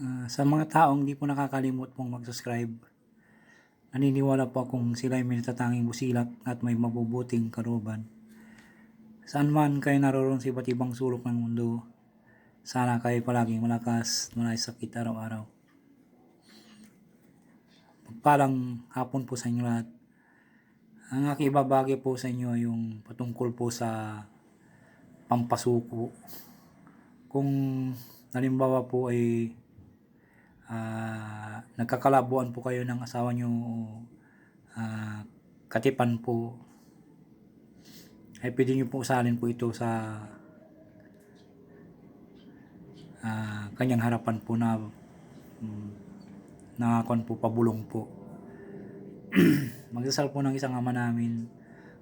Ah, sa mga taong di po nakakalimot pong mag-subscribe, naniniwala po akong sila ay may natatanging busilak at may mabubuting karuban. Saan man kayo naroon sa iba't ibang sulok ng mundo, sana kayo palaging malakas, wala sakit araw-araw. Pagpalang hapon po sa inyo lahat. Ang aking ibabagi po sa inyo yung patungkol po sa pampasuko. Kung halimbawa po ay ah, nagkakalabuan po kayo ng asawa nyo ah, katipan po ay pwede nyo po usalin po ito sa ah, kanyang harapan po na mm, nakakon po pabulong po. Magdasal po ng isang ama namin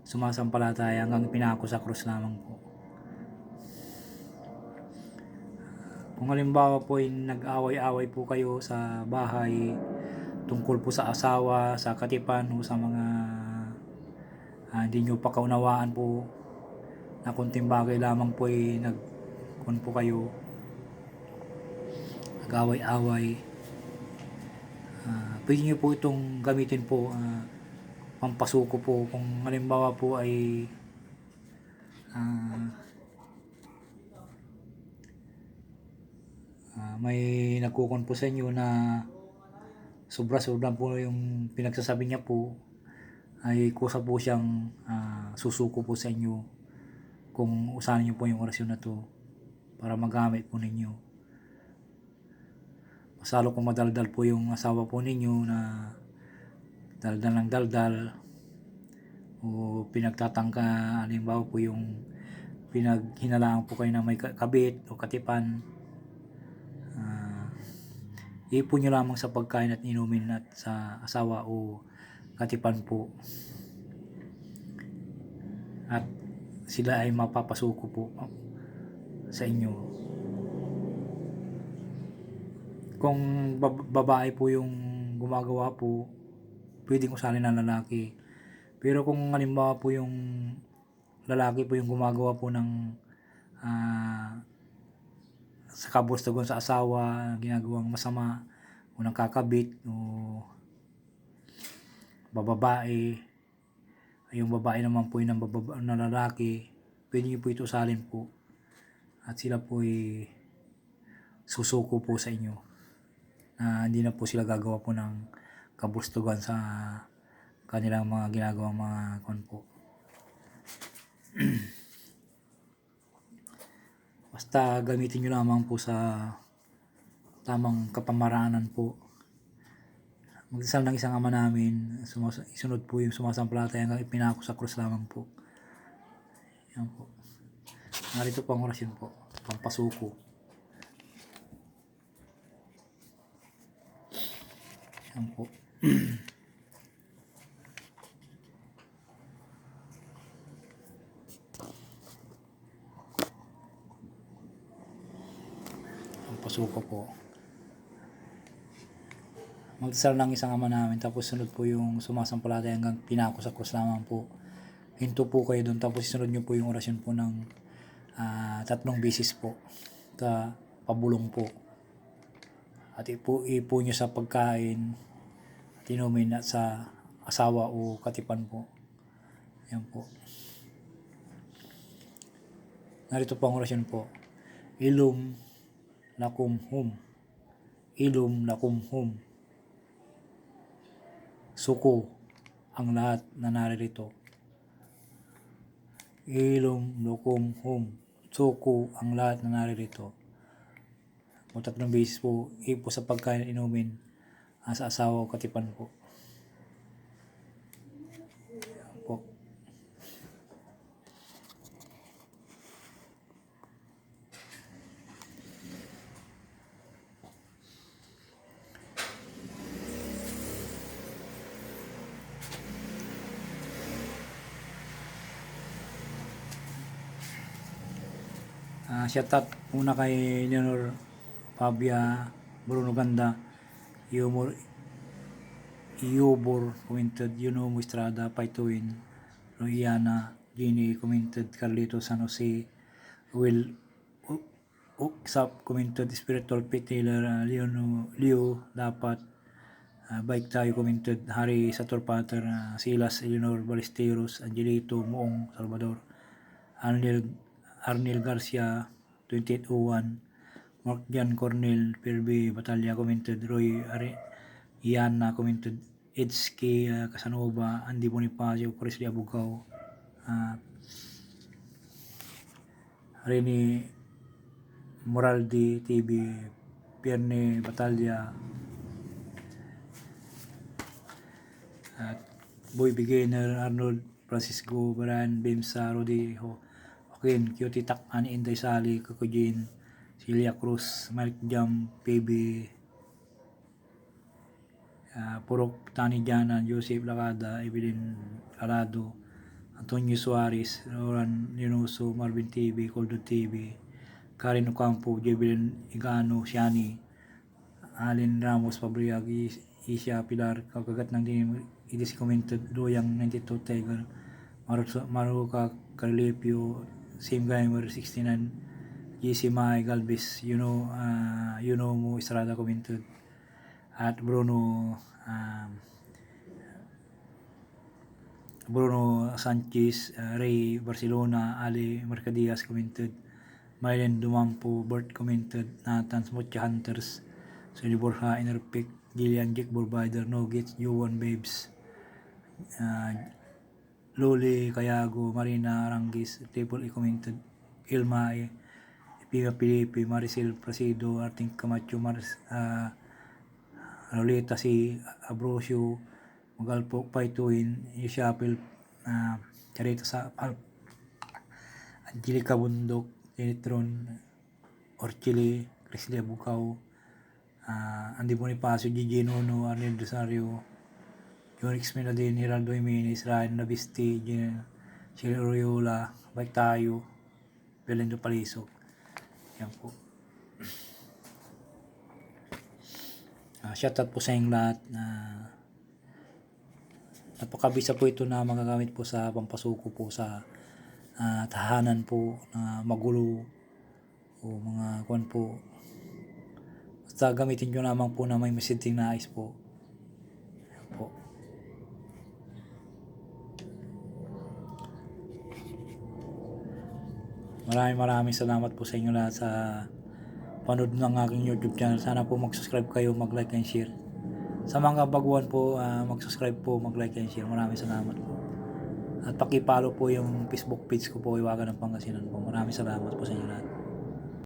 sumasampalataya hanggang pinako sa krus lamang po Kung halimbawa po ay nag-away-away po kayo sa bahay tungkol po sa asawa, sa katipan o sa mga ah, hindi nyo pa kaunawaan po na kunting bagay lamang po ay nag kun po kayo nag-away-away Ah, pwede nyo po itong gamitin po ah, pampasuko po. Kung halimbawa po ay ah, Ah, may nagkukon po sa inyo na sobra-sobra po yung pinagsasabi niya po ay kusa po siyang ah, susuko po sa inyo kung usahan niyo po yung orasyon na to para magamit po ninyo. Masalo kung madaldal po yung asawa po ninyo na daldal ng daldal o pinagtatangka halimbawa po yung pinaghinalaan po kayo na may ka- kabit o katipan ipon nyo lamang sa pagkain at inumin at sa asawa o katipan po. At sila ay mapapasuko po sa inyo. Kung bab- babae po yung gumagawa po, pwedeng usalin ng lalaki. Pero kung halimbawa po yung lalaki po yung gumagawa po ng sa kabustugan sa asawa, ginagawang masama, o nakakabit, o bababae, yung babae naman po yung bababa, na lalaki, pwede niyo po ito salin po. At sila po ay susuko po sa inyo. Na hindi na po sila gagawa po ng kabustugan sa kanilang mga ginagawang mga kon po. Basta gamitin nyo lamang po sa tamang kapamaraanan po. Magdasal ng isang ama namin, sumas- isunod po yung sumasampalataya hanggang ipinako sa krus lamang po. Yan po. Narito po ang orasyon po. Pampasuko. Yan po. Pampasuko po. Magdasal ng isang ama namin tapos sunod po yung sumasampalataya hanggang pinako sa krus lamang po. Hinto po kayo doon tapos sunod nyo po yung orasyon po ng ah, tatlong bisis po. Ta pabulong po. At ipo, ipo nyo sa pagkain at inumin at sa asawa o katipan po. Yan po. Narito po ang orasyon po. Ilum lakum hum. Ilum lakum hum. Suko ang lahat na naririto. Ilum lakum hum. Suko ang lahat na naririto. O tatlong beses po, ipo sa pagkain inumin ah, sa asawa o katipan po. Shout out muna kay Leonor Fabia Bruno Ganda Yumor Iubor commented Yuno Estrada Paituin Roiana Gini commented Carlito San Jose Will Uksap commented spiritual pit healer uh, Leon Leo dapat uh, bike tayo commented Hari Sator Pater uh, Silas Eleanor Ballesteros Angelito Moong Salvador Arnel Arnel Garcia 2801 Mark Jan Cornel Perby Batalya commented Roy Are Iana commented Edski uh, Casanova Andy Bonifacio Chris Abugao uh, Rene Moraldi TV, Pierne Batalya, at Boy Beginner, Arnold Francisco, Brian Bimsa, Rodi Ho, Joaquin, Cutie Tak, Ani Inday Sali, Kakujin, Celia Cruz, Mike Jam, PB, uh, Purok Tani Jana, Joseph Lacada, Evelyn Alado, Antonio Suarez, Roran Yunuso, Marvin TV, Coldo TV, Karen Ocampo, Jebelin Igano, Shani, Allen Ramos, Pabriag, Is- Isha Pilar, Kakagat ng Dinim, Idis Commented, Doyang 92 Tiger, Maruka Carlepio, Same Gamer 69, GC Mai Galvez, you know, uh, you know mo Estrada Commented, at Bruno, um, Bruno Sanchez, uh, Ray Barcelona, Ali Mercadias commented, Mylen Dumampo, Bert commented, Nathan Smutcha Hunters, Sonny Borja, Enerpic, Gillian Jake Borbider, Nuggets, Juwan Babes, uh, Loli Kayago, Marina Arangis, Triple E commented, Ilma E, Pilipi, Maricel Prasido, Arting Camacho, Maris, uh, Lolita si Abrosio, Magalpok, Paituin, Ishapil, uh, Charita sa Al Angelica Bundok, Tinitron, Orchili, Crislia Bukaw, uh, Andy Bonifacio, Gigi Nono, Arnel Rosario, Jonix Minadin, Hiraldo Jimenez, Ryan Nabisti, Chile Royola, Bike Tayo, Belendo Palisok. Yan po. Uh, shoutout po sa inyong lahat na napakabisa po ito na magagamit po sa pampasuko po sa ah, tahanan po na magulo o mga kwan po basta gamitin nyo lamang po na may messaging nais po Ayan po maraming maraming salamat po sa inyo lahat sa panood ng aking YouTube channel. Sana po mag-subscribe kayo, mag-like and share. Sa mga baguhan po, ah, mag-subscribe po, mag-like and share. Maraming salamat po. At paki-follow po yung Facebook page ko po, Iwagan ng Pangasinan po. Maraming salamat po sa inyo lahat.